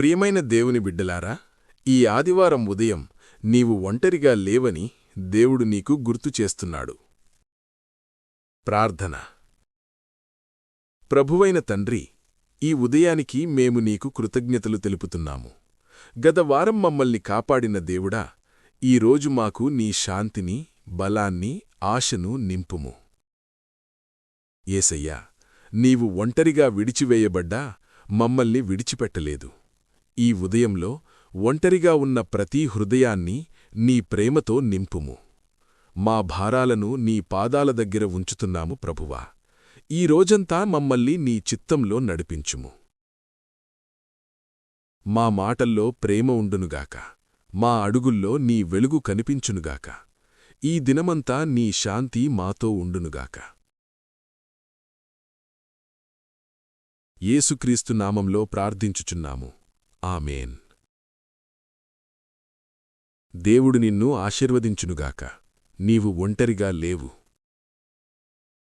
ప్రియమైన దేవుని బిడ్డలారా ఈ ఆదివారం ఉదయం నీవు ఒంటరిగా లేవని దేవుడు నీకు గుర్తు చేస్తున్నాడు. ప్రార్థన. ప్రభువైన తండ్రి ఈ ఉదయానికి మేము నీకు కృతజ్ఞతలు తెలుపుతున్నాము. గత వారం మమ్మల్ని కాపాడిన దేవుడా ఈరోజు మాకు నీ శాంతిని బలాన్ని ఆశను నింపుము. ఏసయ్యా నీవు ఒంటరిగా విడిచివేయబడ్డా మమ్మల్ని విడిచిపెట్టలేదు. ఈ ఉదయంలో ఒంటరిగా ఉన్న ప్రతి హృదయాన్ని నీ ప్రేమతో నింపుము. మా భారాలను నీ పాదాల దగ్గర ఉంచుతున్నాము ప్రభువా. ఈ రోజంతా మమ్మల్ని నీ చిత్తంలో నడిపించుము. మా మాటల్లో ప్రేమ ఉండునుగాక. మా అడుగుల్లో నీ వెలుగు కనిపించునుగాక. ఈ దినమంతా నీ శాంతి మాతో ఉండునుగాక. యేసుక్రీస్తు నామంలో ప్రార్థించుచున్నాము. ఆమెన్. దేవుడు నిన్ను ఆశీర్వదించునుగాక. నీవు ఒంటరిగా లేవు.